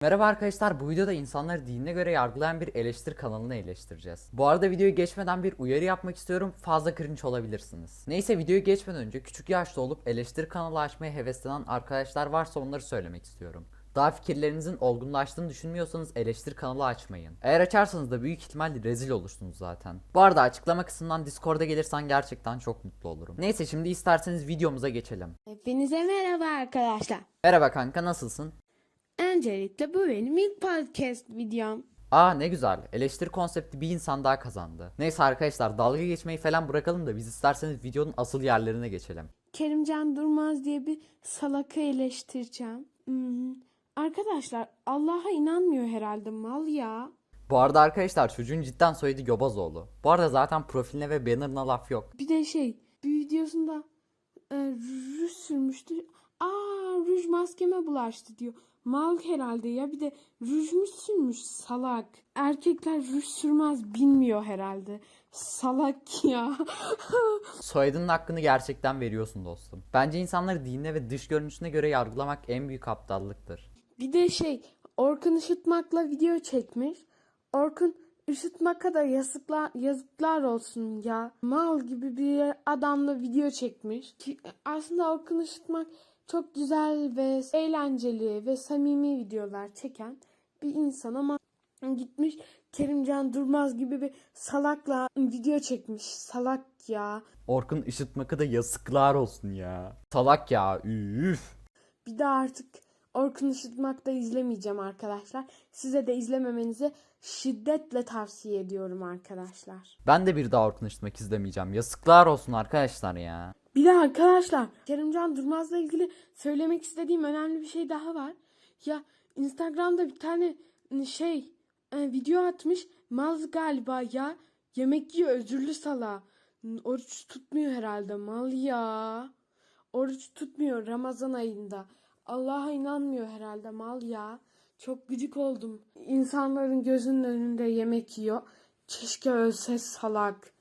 Merhaba arkadaşlar bu videoda insanları dinine göre yargılayan bir eleştiri kanalını eleştireceğiz. Bu arada videoyu geçmeden bir uyarı yapmak istiyorum fazla cringe olabilirsiniz. Neyse videoyu geçmeden önce küçük yaşta olup eleştiri kanalı açmaya heveslenen arkadaşlar varsa onları söylemek istiyorum. Daha fikirlerinizin olgunlaştığını düşünmüyorsanız eleştiri kanalı açmayın. Eğer açarsanız da büyük ihtimalle rezil olursunuz zaten. Bu arada açıklama kısmından Discord'a gelirsen gerçekten çok mutlu olurum. Neyse şimdi isterseniz videomuza geçelim. Hepinize merhaba arkadaşlar. Merhaba kanka nasılsın? Öncelikle bu benim ilk podcast videom. Aa ne güzel. Eleştiri konsepti bir insan daha kazandı. Neyse arkadaşlar dalga geçmeyi falan bırakalım da biz isterseniz videonun asıl yerlerine geçelim. Kerimcan Durmaz diye bir salakı eleştireceğim. Hmm. Arkadaşlar Allah'a inanmıyor herhalde mal ya. Bu arada arkadaşlar çocuğun cidden soyadı Göbazoğlu. Bu arada zaten profiline ve bannerına laf yok. Bir de şey bir videosunda e, ruj sürmüştü. Aa ruj maskeme bulaştı diyor. Mal herhalde ya bir de ruj mu sürmüş salak. Erkekler ruj sürmez bilmiyor herhalde. Salak ya. Soyadının hakkını gerçekten veriyorsun dostum. Bence insanları dinine ve dış görünüşüne göre yargılamak en büyük aptallıktır. Bir de şey Orkun Işıtmak'la video çekmiş. Orkun Işıtmak'a da yazıklar, yazıklar olsun ya. Mal gibi bir adamla video çekmiş. Ki aslında Orkun Işıtmak çok güzel ve eğlenceli ve samimi videolar çeken bir insan ama gitmiş Kerimcan Durmaz gibi bir salakla video çekmiş. Salak ya. Orkun Işıtmak'a da yazıklar olsun ya. Salak ya üf. Bir daha artık Orkun Işıtmak'ta izlemeyeceğim arkadaşlar. Size de izlememenizi şiddetle tavsiye ediyorum arkadaşlar. Ben de bir daha Orkun Işıtmak izlemeyeceğim. Yazıklar olsun arkadaşlar ya. Bir de arkadaşlar Kerimcan Durmaz'la ilgili söylemek istediğim önemli bir şey daha var. Ya Instagram'da bir tane şey e, video atmış. Mal galiba ya. Yemek yiyor özürlü sala. Oruç tutmuyor herhalde mal ya. Oruç tutmuyor Ramazan ayında. Allah'a inanmıyor herhalde mal ya. Çok gıcık oldum. İnsanların gözünün önünde yemek yiyor. Keşke ölse salak.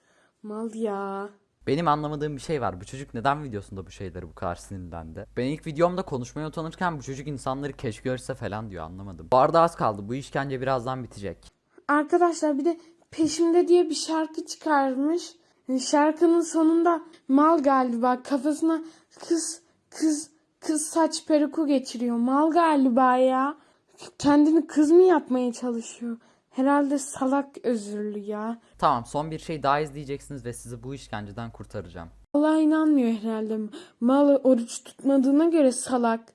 Mal ya. Benim anlamadığım bir şey var. Bu çocuk neden videosunda bu şeyleri bu kadar sinirlendi? Ben ilk videomda konuşmaya utanırken bu çocuk insanları keşke görse falan diyor anlamadım. Bu arada az kaldı. Bu işkence birazdan bitecek. Arkadaşlar bir de peşimde diye bir şarkı çıkarmış. Şarkının sonunda mal galiba kafasına kız kız kız saç peruku geçiriyor. Mal galiba ya. Kendini kız mı yapmaya çalışıyor? Herhalde salak özürlü ya. Tamam son bir şey daha izleyeceksiniz ve sizi bu işkenceden kurtaracağım. Allah'a inanmıyor herhalde. Mal oruç tutmadığına göre salak.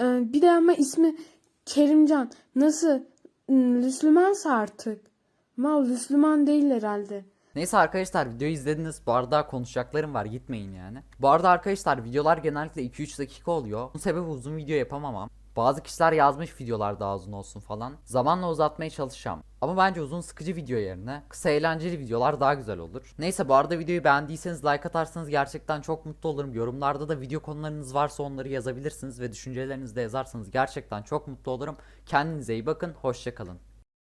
Ee, bir de ama ismi Kerimcan. Nasıl? Hmm, Müslümansa artık. Mal Müslüman değil herhalde. Neyse arkadaşlar videoyu izlediniz. Bu arada konuşacaklarım var gitmeyin yani. Bu arada arkadaşlar videolar genellikle 2-3 dakika oluyor. Bunun sebebi uzun video yapamamam. Bazı kişiler yazmış videolar daha uzun olsun falan. Zamanla uzatmaya çalışacağım. Ama bence uzun sıkıcı video yerine kısa eğlenceli videolar daha güzel olur. Neyse bu arada videoyu beğendiyseniz like atarsanız gerçekten çok mutlu olurum. Yorumlarda da video konularınız varsa onları yazabilirsiniz ve düşüncelerinizi de yazarsanız gerçekten çok mutlu olurum. Kendinize iyi bakın. Hoşçakalın.